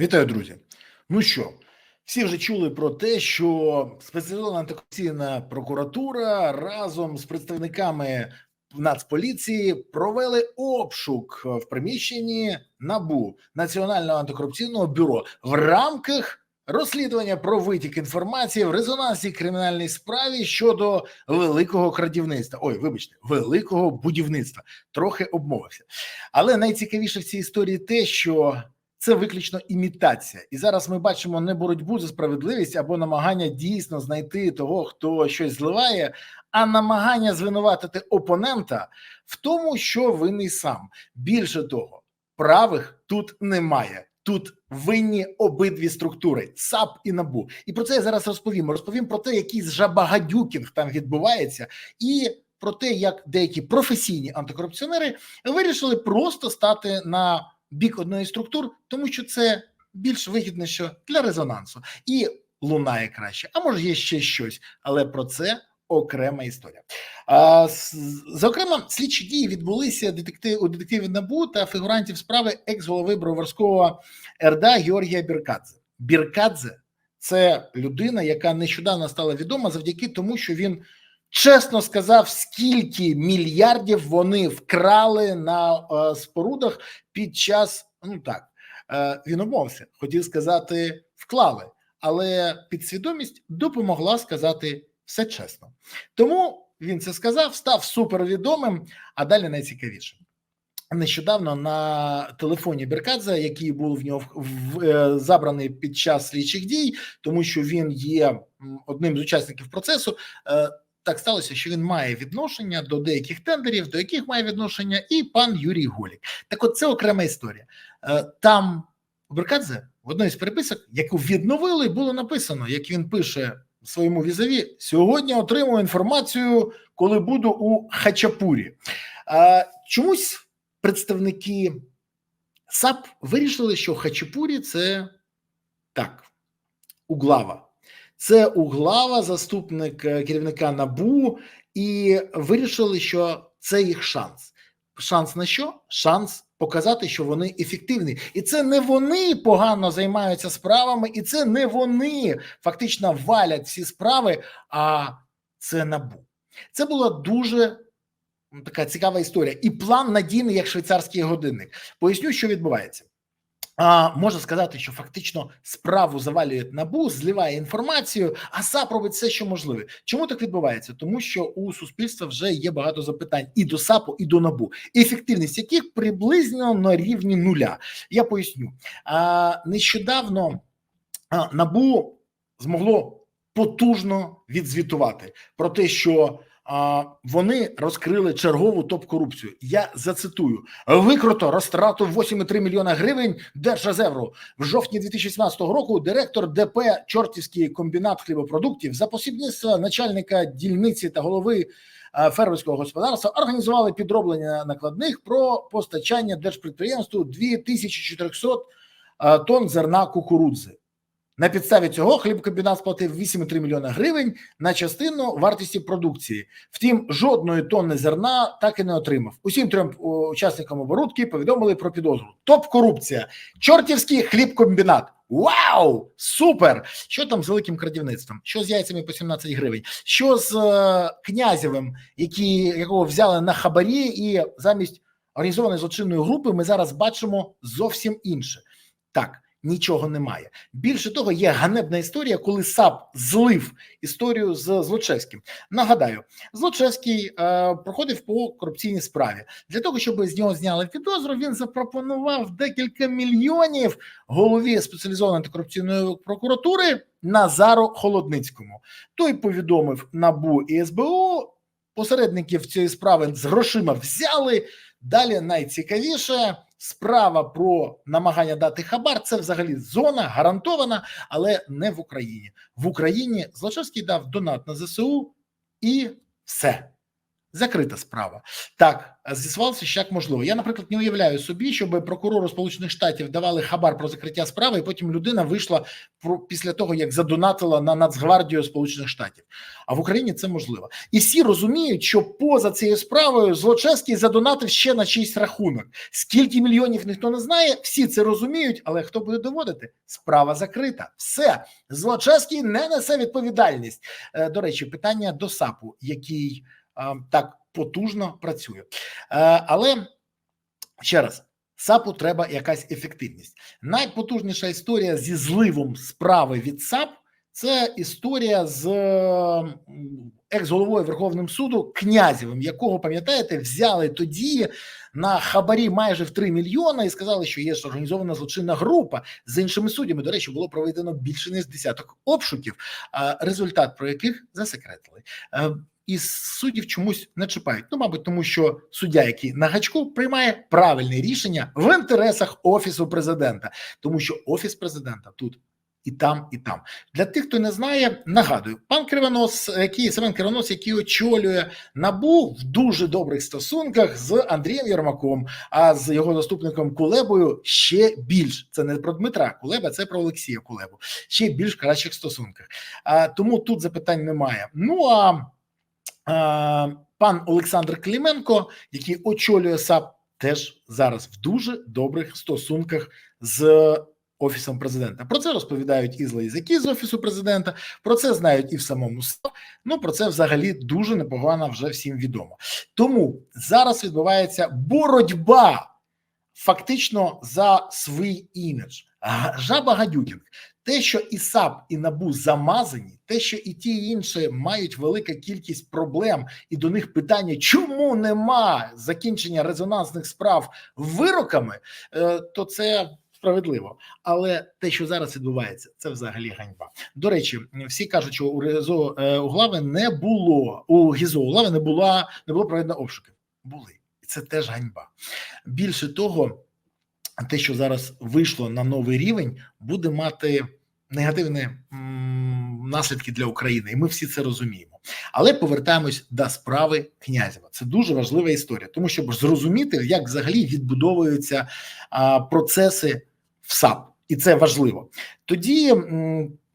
Вітаю, друзі. Ну що, всі вже чули про те, що спеціалізована антикорупційна прокуратура разом з представниками Нацполіції провели обшук в приміщенні НАБУ Національного антикорупційного бюро в рамках розслідування про витік інформації в резонансній кримінальній справі щодо великого крадівництва. Ой, вибачте, великого будівництва. Трохи обмовився. Але найцікавіше в цій історії те, що це виключно імітація, і зараз ми бачимо не боротьбу за справедливість або намагання дійсно знайти того, хто щось зливає, а намагання звинуватити опонента в тому, що винний сам. Більше того, правих тут немає. Тут винні обидві структури САП і НАБУ. І про це я зараз розповім. Розповім про те, який жабагадюкінг там відбувається, і про те, як деякі професійні антикорупціонери вирішили просто стати на бік одної структур, тому що це більш вигідно що для резонансу і лунає краще. А може є ще щось, але про це окрема історія. А, Зокрема, слідчі дії відбулися детектив у детективів НАБУ та фігурантів справи екс-голови Броварського РДА Георгія Біркадзе. Біркадзе це людина, яка нещодавно стала відома завдяки тому, що він. Чесно сказав, скільки мільярдів вони вкрали на е, спорудах під час. Ну так е, він умовся, хотів сказати, вклали, але підсвідомість допомогла сказати все чесно. Тому він це сказав, став супервідомим. А далі найцікавіше. Нещодавно на телефоні Беркадзе, який був в нього в, е, забраний під час слідчих дій, тому що він є одним з учасників процесу. Е, так сталося, що він має відношення до деяких тендерів, до яких має відношення, і пан Юрій Голік. Так, от це окрема історія. Е, там у Беркадзе в одній з переписок, яку відновили, було написано, як він пише своєму візаві: сьогодні отримую інформацію, коли буду у Хачапурі. Чомусь представники САП вирішили, що Хачапурі це так, углава. Це Углава, заступник е, керівника Набу, і вирішили, що це їх шанс. Шанс на що? Шанс показати, що вони ефективні, і це не вони погано займаються справами, і це не вони фактично валять всі справи, а це набу. Це була дуже така цікава історія, і план надійний як швейцарський годинник. Поясню, що відбувається. Можна сказати, що фактично справу завалює набу, зливає інформацію, а САП робить все, що можливе. Чому так відбувається? Тому що у суспільства вже є багато запитань і до САПу, і до набу, ефективність яких приблизно на рівні нуля. Я поясню. А, Нещодавно а, набу змогло потужно відзвітувати про те, що вони розкрили чергову топ-корупцію. Я зацитую: викруто розтрату 8,3 мільйона гривень держрезерву в жовтні 2017 року. Директор ДП Чортівський комбінат хлібопродуктів за посібництва начальника дільниці та голови фермерського господарства організували підроблення накладних про постачання держпідприємству 2400 тонн зерна кукурудзи. На підставі цього хлібкомбінат сплатив 8,3 мільйона гривень на частину вартості продукції. Втім, жодної тонни зерна так і не отримав. Усім трьом учасникам оборудки повідомили про підозру. Топ корупція, чортівський хлібкомбінат. Вау! Супер! Що там з великим крадівництвом? Що з яйцями по 17 гривень? Що з е, князєвим, які якого взяли на хабарі, і замість організованої злочинної групи ми зараз бачимо зовсім інше. Так нічого немає. Більше того, є ганебна історія, коли САП злив історію з Злочевським. Нагадаю, Злочевський е, проходив по корупційній справі для того, щоб з нього зняли підозру. Він запропонував декілька мільйонів голові спеціалізованої антикорупційної прокуратури Назару Холодницькому. Той повідомив набу і СБУ. Посередників цієї справи з грошима взяли. Далі найцікавіше справа про намагання дати хабар це взагалі зона гарантована, але не в Україні. В Україні Злочевський дав донат на ЗСУ і все. Закрита справа. Так, з'ясувалося, що як можливо. Я, наприклад, не уявляю собі, щоб прокурору Сполучених Штатів давали хабар про закриття справи, і потім людина вийшла про після того, як задонатила на Нацгвардію Сполучених Штатів. А в Україні це можливо. І всі розуміють, що поза цією справою Злочевський задонатив ще на чийсь рахунок. Скільки мільйонів ніхто не знає, всі це розуміють, але хто буде доводити? Справа закрита. Все Злочевський не несе відповідальність. Е, До речі, питання до САПу, який так потужно працює. Е, Але ще раз. САПу треба якась ефективність. Найпотужніша історія зі зливом справи від САП це історія з екс-головою Верховним суду Князєвим, якого пам'ятаєте, взяли тоді на хабарі майже в 3 мільйони і сказали, що є організована злочинна група з іншими суддями. До речі, було проведено більше ніж десяток обшуків, результат про яких засекретили. І суддів чомусь не чіпають. Ну, мабуть, тому що суддя, який на гачку, приймає правильне рішення в інтересах офісу президента, тому що офіс президента тут і там, і там. Для тих, хто не знає, нагадую, пан Кривонос, який Семен Кривонос, який очолює набу в дуже добрих стосунках з Андрієм Єрмаком, а з його заступником Кулебою ще більш. Це не про Дмитра Кулеба, це про Олексія Кулебу. Ще більш кращих стосунках. А, тому тут запитань немає. Ну а пан Олександр Кліменко, який очолює САП, теж зараз в дуже добрих стосунках з офісом президента. Про це розповідають і злоязики з офісу президента. Про це знають і в самому САП. Ну про це взагалі дуже непогано вже всім відомо. Тому зараз відбувається боротьба фактично за свій імідж. Жаба гадюкінг. Те, що і САП, і НАБУ замазані, те, що і ті і інші мають велика кількість проблем, і до них питання, чому нема закінчення резонансних справ вироками, е, то це справедливо. Але те, що зараз відбувається, це взагалі ганьба. До речі, всі кажуть, що у Резо е, Углави не було у Гізо Углави не була не було проведено обшуків. Були, і це теж ганьба. Більше того, те, що зараз вийшло на новий рівень, буде мати негативні наслідки для України, і ми всі це розуміємо. Але повертаємось до справи Князєва. Це дуже важлива історія, тому щоб зрозуміти, як взагалі відбудовуються а, процеси в САП, і це важливо. Тоді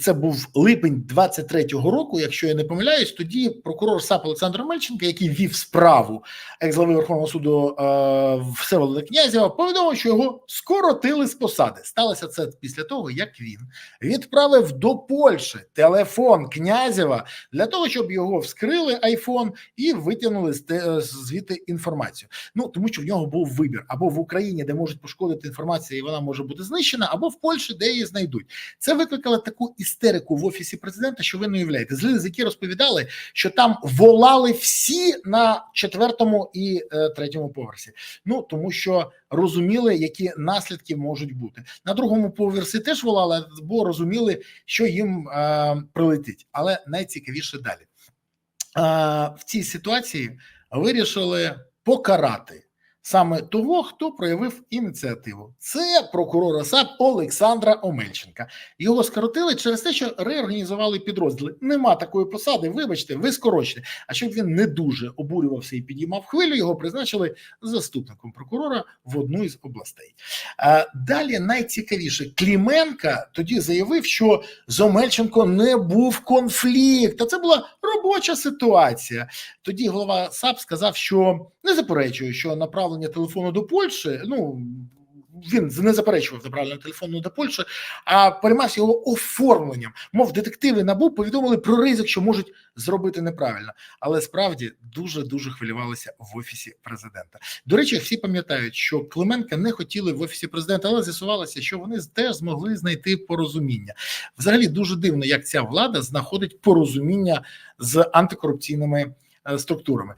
це був липень 23-го року. Якщо я не помиляюсь, тоді прокурор САП Олександр Мельченко, який вів справу екс-глави Верховного суду е, Всеволода Князєва, повідомив, що його скоротили з посади. Сталося це після того, як він відправив до Польщі телефон Князєва для того, щоб його вскрили айфон і витягнули те- звідти інформацію. Ну тому що в нього був вибір або в Україні, де можуть пошкодити інформацію, і вона може бути знищена, або в Польщі, де її знайдуть. Це викликало таку істерику в офісі президента, що ви не уявляєте. Зли які розповідали, що там волали всі на четвертому і е, третьому поверсі. Ну тому що розуміли, які наслідки можуть бути. На другому поверсі теж волали, бо розуміли, що їм е, прилетить. Але найцікавіше далі. Е, в цій ситуації вирішили покарати саме того, хто проявив ініціативу. Це прокурора САП Олександра Омельченка. Його скоротили через те, що реорганізували підрозділи. Нема такої посади. Вибачте, ви скорочте. А щоб він не дуже обурювався і підіймав хвилю, його призначили заступником прокурора в одну із областей. Далі найцікавіше Кліменка тоді заявив, що з Омельченко не був конфлікт. А це була робоча ситуація. Тоді голова САП сказав, що не заперечує, що направлення телефону до Польщі. Ну він не заперечував направлення телефону до Польщі, а переймався його оформленням. Мов детективи набу повідомили про ризик, що можуть зробити неправильно, але справді дуже дуже хвилювалися в офісі президента. До речі, всі пам'ятають, що Клименка не хотіли в офісі президента, але з'ясувалося, що вони теж змогли знайти порозуміння. Взагалі дуже дивно, як ця влада знаходить порозуміння з антикорупційними структурами.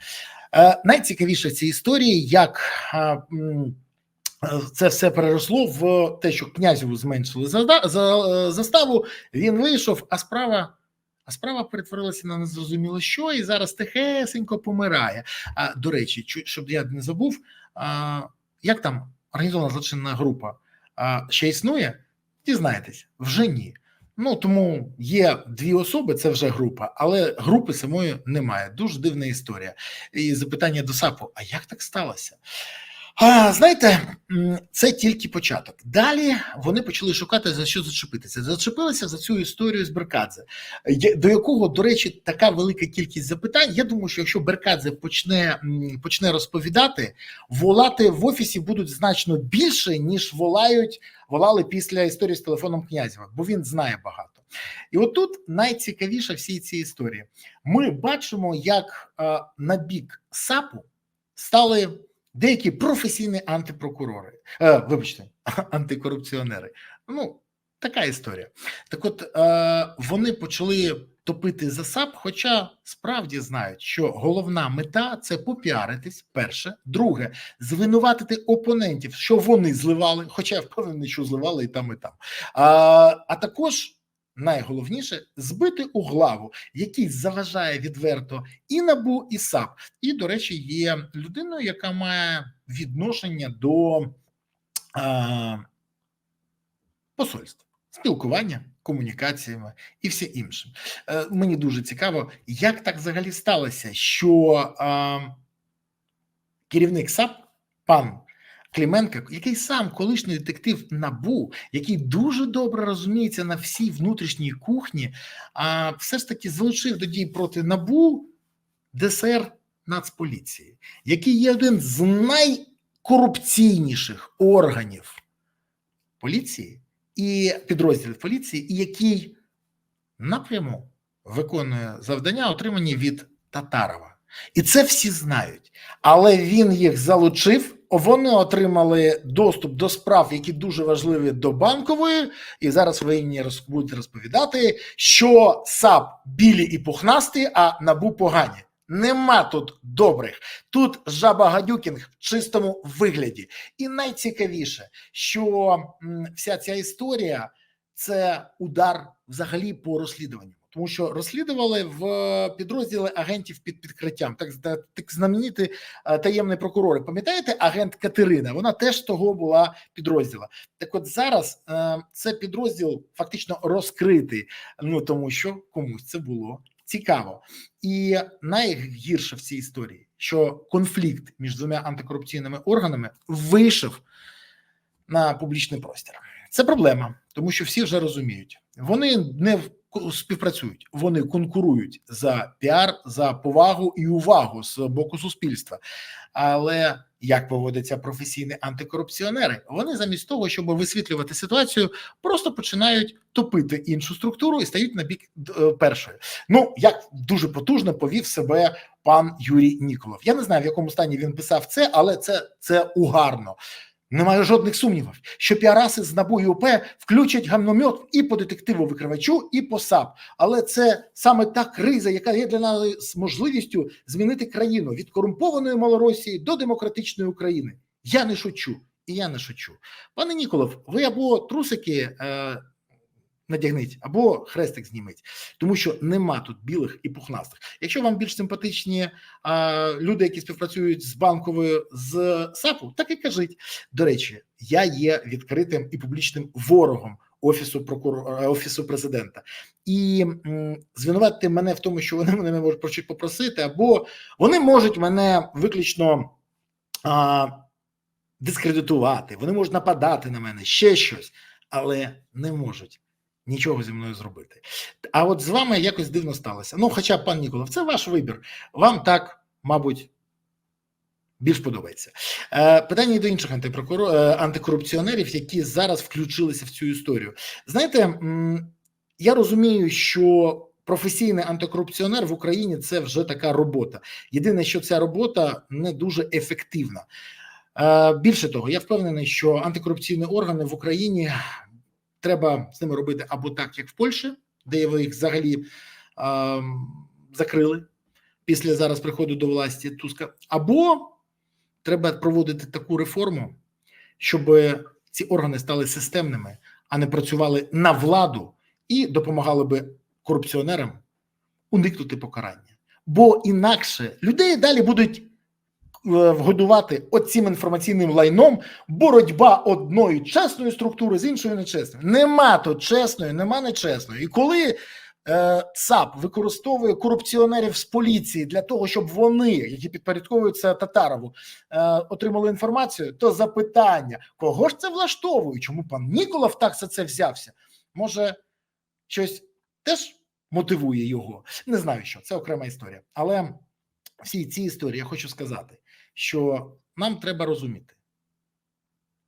Е, Найцікавіше в історії, як е, е, це все переросло в те, що князеву зменшили е, заставу. Він вийшов, а справа. А справа перетворилася на незрозуміло що, і зараз тихесенько помирає. А до речі, щоб я не забув, а, як там організована злочинна група а, ще існує? Дізнаєтесь, вже ні. Ну тому є дві особи, це вже група, але групи самої немає. Дуже дивна історія. І запитання до САПу: а як так сталося? А, знаєте, це тільки початок. Далі вони почали шукати за що зачепитися. Зачепилися за цю історію з Беркадзе, до якого, до речі, така велика кількість запитань. Я думаю, що якщо Беркадзе почне, почне розповідати, волати в офісі будуть значно більше, ніж волають, волали після історії з телефоном Князєва, бо він знає багато. І отут найцікавіше всі ці історії. Ми бачимо, як е, на бік САПу стали деякі професійні антипрокурори, е, вибачте, антикорупціонери. Ну, така історія. Так от е, вони почали топити за САП, хоча справді знають, що головна мета це попіаритись. Перше, друге, звинуватити опонентів, що вони зливали, хоча я впевнений, що зливали і там, і там. А, а також. Найголовніше збити у главу, який заважає відверто і набу, і САП. І, до речі, є людиною, яка має відношення до а, посольства, спілкування, комунікаціями і все інше. Е, мені дуже цікаво, як так взагалі сталося, що а, керівник САП, пан Клименко, який сам колишній детектив набу, який дуже добре розуміється на всій внутрішній кухні, а все ж таки залучив до дій проти набу ДСР Нацполіції, який є один з найкорупційніших органів поліції і підрозділів поліції, і який напряму виконує завдання, отримані від Татарова. І це всі знають, але він їх залучив. Вони отримали доступ до справ, які дуже важливі до банкової, і зараз роз- будуть розповідати, що САП білі і пухнасті, а набу погані. Нема тут добрих. Тут жаба гадюкінг в чистому вигляді. І найцікавіше, що вся ця історія це удар взагалі по розслідуванню. Тому що розслідували в підрозділи агентів під підкриттям, так так знамениті е, таємні прокурори. Пам'ятаєте, агент Катерина? Вона теж того була підрозділа. Так, от зараз е, це підрозділ фактично розкритий. Ну тому що комусь це було цікаво. І найгірше в цій історії, що конфлікт між двома антикорупційними органами вийшов на публічний простір. Це проблема, тому що всі вже розуміють, вони не співпрацюють, вони конкурують за піар, за повагу і увагу з боку суспільства. Але як поводяться професійні антикорупціонери? Вони замість того, щоб висвітлювати ситуацію, просто починають топити іншу структуру і стають на бік е, першої. Ну як дуже потужно повів себе пан Юрій Ніколов. Я не знаю в якому стані він писав це, але це, це угарно. Немає жодних сумнівів, що піараси з НАБУ і включать гамномет і по детективу викривачу, і по САП. Але це саме та криза, яка є для нас можливістю змінити країну від корумпованої Малоросії до демократичної України. Я не шучу, і я не шучу. Пане Ніколов, ви або трусики е, надягніть, або хрестик зніміть, тому що нема тут білих і пухнастих. Якщо вам більш симпатичні а, люди, які співпрацюють з банковою з САПу, так і кажіть. До речі, я є відкритим і публічним ворогом офісу прокурора офісу президента, і звинуватити мене в тому, що вони мене можуть про попросити, або вони можуть мене виключно а, дискредитувати, вони можуть нападати на мене, ще щось, але не можуть. Нічого зі мною зробити. А от з вами якось дивно сталося. Ну, хоча, пан Ніколов, це ваш вибір. Вам так, мабуть, більш подобається. Е, питання до інших антипрокуро- е, антикорупціонерів, які зараз включилися в цю історію. Знаєте, я розумію, що професійний антикорупціонер в Україні це вже така робота. Єдине, що ця робота не дуже ефективна. Е, Більше того, я впевнений, що антикорупційні органи в Україні треба з ними робити або так, як в Польщі, де ви їх взагалі е, закрили після зараз приходу до власті Туска, або треба проводити таку реформу, щоб ці органи стали системними, а не працювали на владу і допомагали би корупціонерам уникнути покарання. Бо інакше людей далі будуть вгодувати оцим інформаційним лайном боротьба одної чесної структури з іншою нечесною. Нема тут чесної, нема нечесної. І коли е, САП використовує корупціонерів з поліції для того, щоб вони, які підпорядковуються Татарову, е, отримали інформацію, то запитання, кого ж це влаштовує? Чому пан Ніколов так за це взявся? Може, щось теж мотивує його? Не знаю, що це окрема історія, але всій цій історії я хочу сказати, що нам треба розуміти,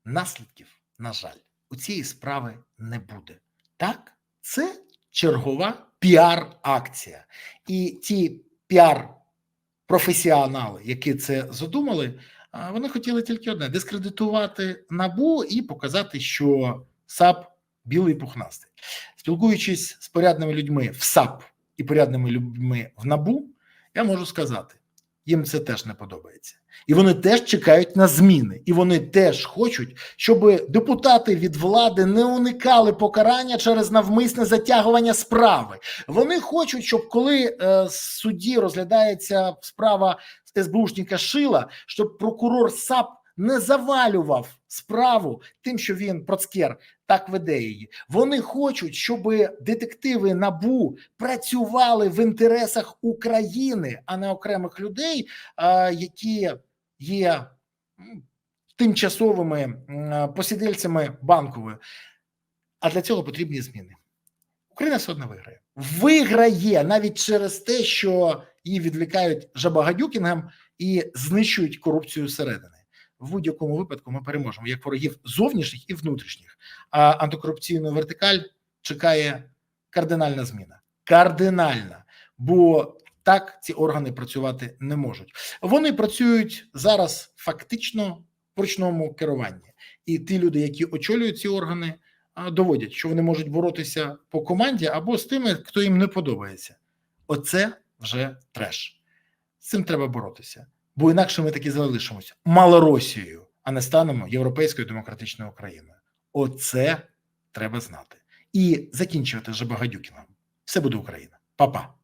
наслідків, на жаль, у цієї справи не буде. Так, це чергова піар-акція, і ті піар-професіонали, які це задумали, вони хотіли тільки одне: дискредитувати набу і показати, що САП білий пухнастий. Спілкуючись з порядними людьми в САП і порядними людьми в набу, я можу сказати їм це теж не подобається, і вони теж чекають на зміни, і вони теж хочуть, щоб депутати від влади не уникали покарання через навмисне затягування справи. Вони хочуть, щоб коли е, судді розглядається справа СБУшника Шила, щоб прокурор САП не завалював справу тим, що він процкер так веде її. Вони хочуть, щоб детективи набу працювали в інтересах України, а не окремих людей, які є тимчасовими посідельцями банкової. А для цього потрібні зміни. Україна все одно виграє. Виграє навіть через те, що її відвлікають жабагадюкінгом і знищують корупцію зсередини в будь-якому випадку ми переможемо як ворогів зовнішніх і внутрішніх. А антикорупційну вертикаль чекає кардинальна зміна. Кардинальна, бо так ці органи працювати не можуть. Вони працюють зараз фактично в ручному керуванні, і ті люди, які очолюють ці органи, доводять, що вони можуть боротися по команді або з тими, хто їм не подобається. Оце вже треш. З цим треба боротися бо інакше ми таки залишимося Малоросією, а не станемо європейською демократичною Україною. Оце треба знати і закінчувати Жабагадюкіном. Все буде Україна, Па-па.